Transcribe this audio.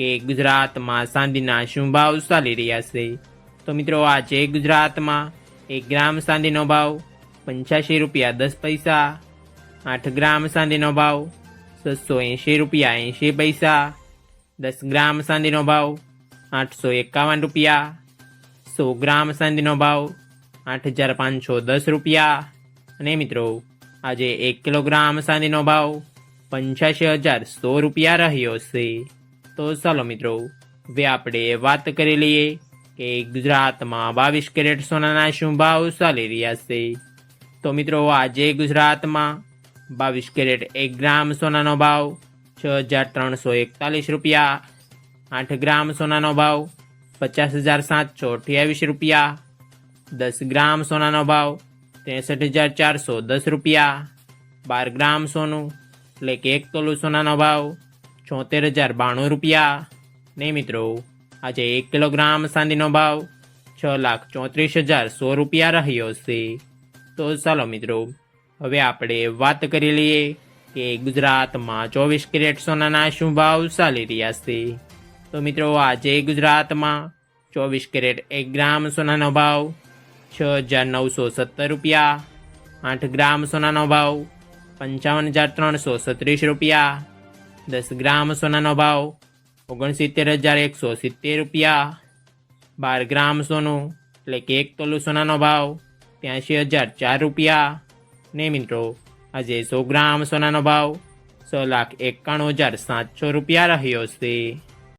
કે ગુજરાતમાં ચાંદીના શું ભાવ ચાલી રહ્યા છે. તો મિત્રો, આજે ગુજરાતમાં એક ગ્રામ ચાંદીનો ભાવ પંચ્યાસી રૂપિયા દસ પૈસા, આઠ ગ્રામ ચાંદીનો ભાવ છસો એંશી રૂપિયા એંશી પૈસા, દસ ગ્રામ ચાંદીનો ભાવ આઠસો એકાવન રૂપિયા, સો ગ્રામ ચાંદીનો ભાવ આઠ હજાર પાંચસો દસ રૂપિયા. અને મિત્રો, આજે એક કિલોગ્રામ ચાંદીનો ભાવ પંચ્યાસી હજાર સો રૂપિયા રહ્યો છે. તો ચાલો મિત્રો, હવે આપણે વાત કરી લઈએ કે ગુજરાતમાં બાવીસ કેરેટ સોનાના શું ભાવ ચાલી રહ્યા છે. તો મિત્રો, આજે ગુજરાતમાં બાવીસ કેરેટ એક ગ્રામ સોનાનો ભાવ છ હજાર ત્રણસો એકતાલીસ રૂપિયા, આઠ ગ્રામ સોનાનો ભાવ પચાસ હજાર સાતસો અઠ્યાવીસ રૂપિયા, દસ ગ્રામ સોનાનો ભાવ ત્રેસઠ હજાર ચારસો દસ રૂપિયા, બાર ગ્રામ સોનું, એટલે કે એક તોલું સોનાનો ભાવ છોતેર હજાર બાણું રૂપિયા. ને મિત્રો, આજે એક કિલોગ્રામ ચાંદીનો ભાવ છ લાખ ચોત્રીસ હજાર સો રૂપિયા રહ્યો છે. તો ચાલો મિત્રો, હવે આપણે વાત કરી લઈએ કે ગુજરાતમાં ચોવીસ કેરેટ સોનાના શું ભાવ ચાલી રહ્યા છે. તો મિત્રો, આજે ગુજરાતમાં ચોવીસ કેરેટ એક ગ્રામ સોનાનો ભાવ છ હજાર નવસો સત્તર રૂપિયા. આઠ ગ્રામ સોનાનો ભાવ પંચાવન હજાર ત્રણસો સત્રીસ રૂપિયા. દસ ગ્રામ સોનાનો ભાવ, ઓગણસિત્તેર હજાર એકસો સિત્તેર રૂપિયા. બાર ગ્રામ સોનું, એટલે કે એક તોલું સોનાનો ભાવ, ત્યાંશી હજાર ચાર રૂપિયા. ને મિત્રો, આજે સો ગ્રામ સોનાનો ભાવ, છ લાખ એકાણું હજાર સાતસો રૂપિયા રહ્યો છે.